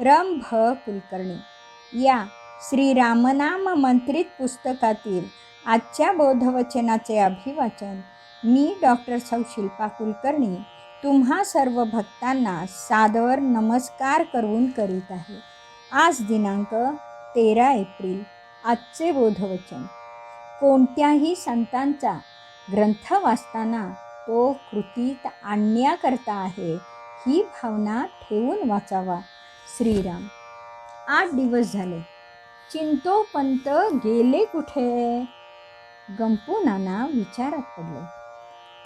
रम भ कुलकर्णी. या श्री रामनाम मंत्रित पुस्तकातील आजच्या बोधवचनाचे अभिवाचन मी डॉक्टर सौ शिल्पा कुलकर्णी तुम्हा सर्व भक्तांना सादर नमस्कार करून करीत आहे. आज दिनांक तेरा एप्रिल आजचे बोधवचन. कोणत्याही संतांचा ग्रंथ वाचताना तो कृतीत आणण्याकरता आहे ही भावना ठेवून वाचावा. श्रीराम. आठ दिवस झाले. चिंतोपंत गेले कुठे? गंपू नाना विचारात पडले.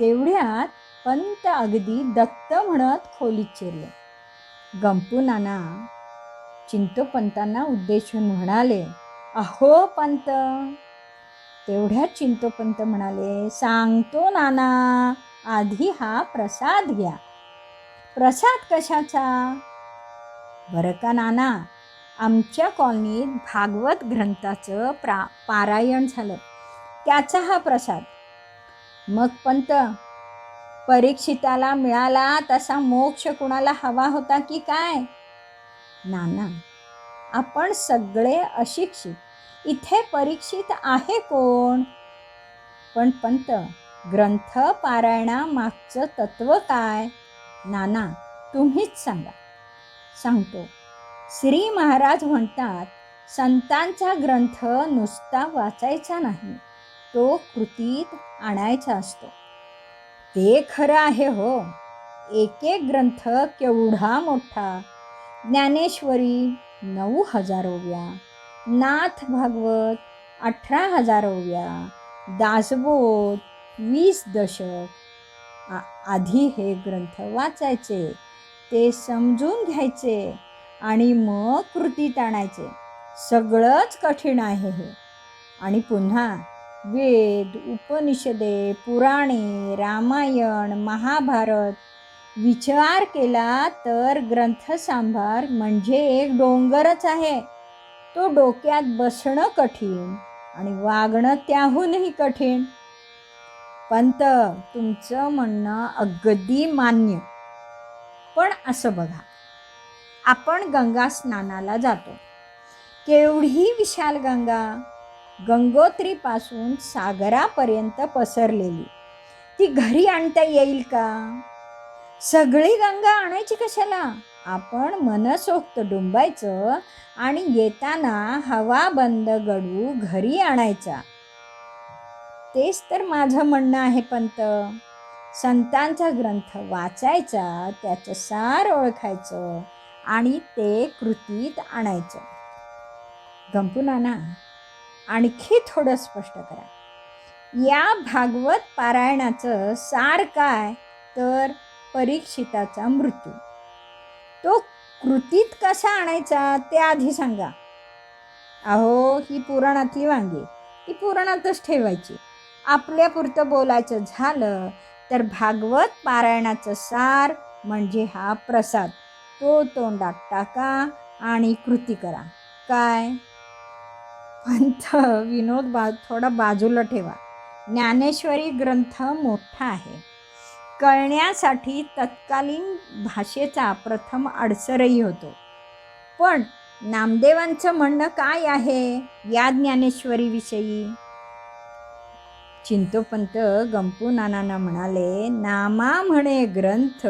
तेवढ्यात पंत अगदी दत्त म्हणत खोलीत चिरले गंपू नाना चिंतोपंतांना उद्देशून म्हणाले अहो पंत. तेवढ्यात चिंतोपंत म्हणाले सांगतो नाना आधी हा प्रसाद घ्या. प्रसाद कशाचा? बरं का नाना? आमच्या कॉलनीत भागवत ग्रंथाचं प्रा पारायण झालं. त्याचा हा प्रसाद. मग पंत परीक्षिताला मिळाला तसा मोक्ष कुणाला हवा होता की काय? नाना आपण सगळे अशिक्षित. इथे परीक्षित आहे कोण? पण पंत ग्रंथ पारायणामागचं तत्व काय? नाना तुम्हीच सांगा. सांगतो. श्री महाराज म्हणतात संतांचा ग्रंथ नुसता वाचायचा नाही तो कृतीत आणायचा असतो. ते खरं आहे हो. एक एक ग्रंथ केवढा मोठा? ज्ञानेश्वरी नऊ हजार ओव्या नाथ भागवत अठरा हजार ओव्या दासबोध वीस दशक आधी हे ग्रंथ वाचायचे. ते समजून घ्यायचे आणि मग कृतीत आणायचे. सगळंच कठीण आहे हे. आणि पुन्हा वेद उपनिषदे पुराणे रामायण महाभारत विचार केला तर ग्रंथसांभार म्हणजे एक डोंगरच आहे. तो डोक्यात बसणं कठीण आणि वागणं त्याहूनही कठीण. पंत तुमचं म्हणणं अगदी मान्य. पण असं बघा. आपण गंगा स्नानाला जातो. केवढी विशाल गंगा? गंगोत्रीपासून सागरापर्यंत पसरलेली. ती घरी आणता येईल का? सगळी गंगा आणायची कशाला? आपण मनसोक्त डुंबायचं आणि येताना हवा बंद गडू घरी आणायचा. तेच तर माझं म्हणणं आहे पंत. संतांचा ग्रंथ वाचायचा त्याचं सार ओळखायचं आणि ते कृतीत आणायचं. गंपुनाना आणखी थोडं स्पष्ट करा. या भागवत पारायणाचं सार काय? तर परीक्षिताचा मृत्यू. तो कृतीत कसा आणायचा ते आधी सांगा. अहो ही पुराणातली वांगी ती पुराणातच ठेवायची. आपल्यापुरतं बोलायचं झालं तर भागवत पारायणाचं सार म्हणजे हा प्रसाद. तो तोंडात टाका आणि कृती करा. काय? पंथ विनोद बा थोडा बाजूला ठेवा. ज्ञानेश्वरी ग्रंथ मोठा आहे. कळण्यासाठी तत्कालीन भाषेचा प्रथम अडसरही होतो. पण नामदेवांचं म्हणणं काय आहे या ज्ञानेश्वरीविषयी? चिंतोपंत गंपू नानांना म्हणाले नामा म्हणे ग्रंथ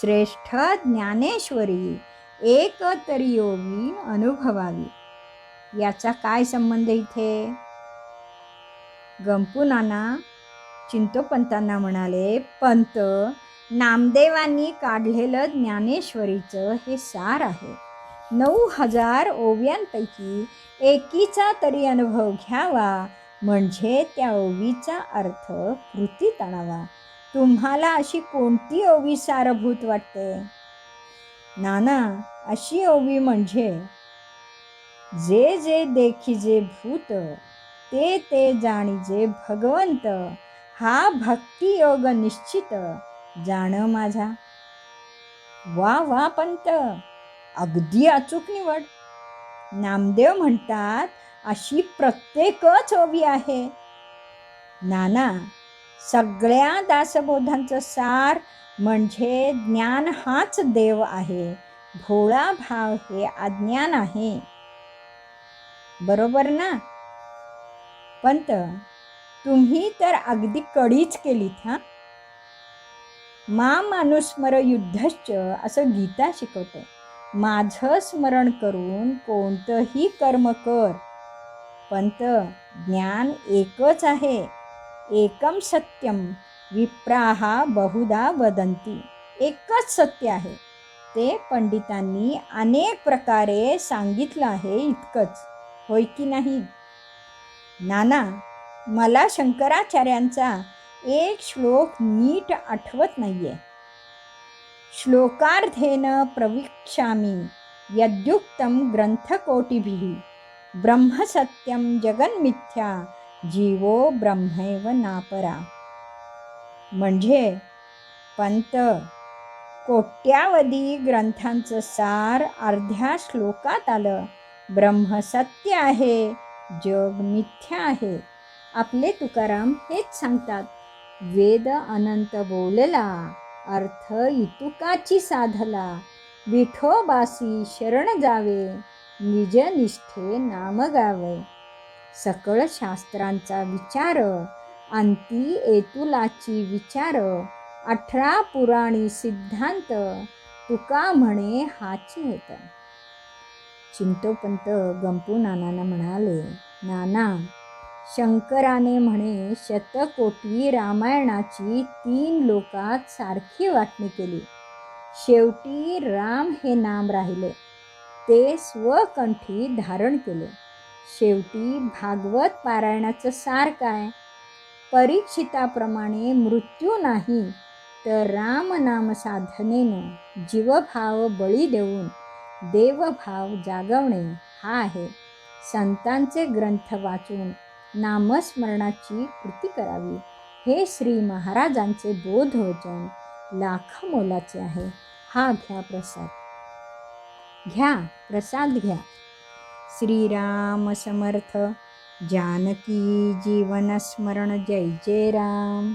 श्रेष्ठ ज्ञानेश्वरी एक तरी योगी अनुभवावी. याचा काय संबंध इथे? गंपू नाना चिंतोपंतांना म्हणाले पंत नामदेवांनी काढलेलं ज्ञानेश्वरीचं हे सार आहे. नऊ हजार ओव्यांपैकी एकीचा तरी अनुभव घ्यावा म्हणजे त्या ओवीचा अर्थ कृतीत आणावा तुम्हाला अशी कोणती ओवी सारभूत वाटते? नाना अशी ओवी म्हणजे जे जे देखी जे भूत ते ते जाणीजे भगवंत हा भक्तियोग निश्चित जाण माझा. वा वा पंत अगदी अचूक निवड. नामदेव म्हणतात अशी प्रत्येकच ओवी आहे. नाना सगळ्या दासबोधांचं सार म्हणजे ज्ञान हाच देव आहे. भोळा भाव हे अज्ञान आहे. बरोबर ना? पंत तुम्ही तर अगदी कडीच केलीत हा? मा मानुस्मर युद्धश्च असं गीता शिकवते. माझं स्मरण करून कोणतंही कर्म कर. पंत ज्ञान एकच आहे. एकम सत्यम विप्राहा बहुधा वदंती एकच सत्य आहे. ते पंडितांनी अनेक प्रकारे सांगितलं आहे इतकंच. होय की नाही? नाना मला शंकराचार्यांचा एक श्लोक नीट आठवत नाहीये. श्लोकार्धेन प्रवीक्षामी यद्युक्तम ग्रंथकोटिभिः. ब्रह्मसत्यं जगन्मिथ्या जीवो ब्रह्मैव नापरा। म्हणजे पंत कोट्यावधी ग्रंथांचं सार अर्ध्या श्लोकात आलं. ब्रह्म सत्य आहे जग मिथ्या आहे. आपले तुकाराम हेच सांगतात वेद अनंत बोलला अर्थ इतुकाची साधला विठोबासी शरण जावे. निजनिष्ठे नाम गावे. सकळ शास्त्रांचा विचार अंती एतुलाची विचार अठरा पुराणी सिद्धांत तुका म्हणे हाची येत चिंतोपंत गंपू नानांना म्हणाले नाना शंकराने म्हणे शतकोटी रामायणाची तीन लोकात सारखी वाटणी केली. शेवटी राम हे नाम राहिले. ते स्वकंठी धारण केले. शेवटी भागवत पारायणाचं सार काय? परीक्षिताप्रमाणे मृत्यू नाही तर रामनाम साधनेनं जीवभाव बळी देऊन देवभाव जागवणे हा आहे. संतांचे ग्रंथ वाचून नामस्मरणाची कृती करावी. हे श्री महाराजांचे बोधवचन लाख मोलाचे आहे. हा घ्या प्रसाद. घ्या प्रसाद घ्या. श्रीराम समर्थ जानकी जीवन स्मरण जय जय राम.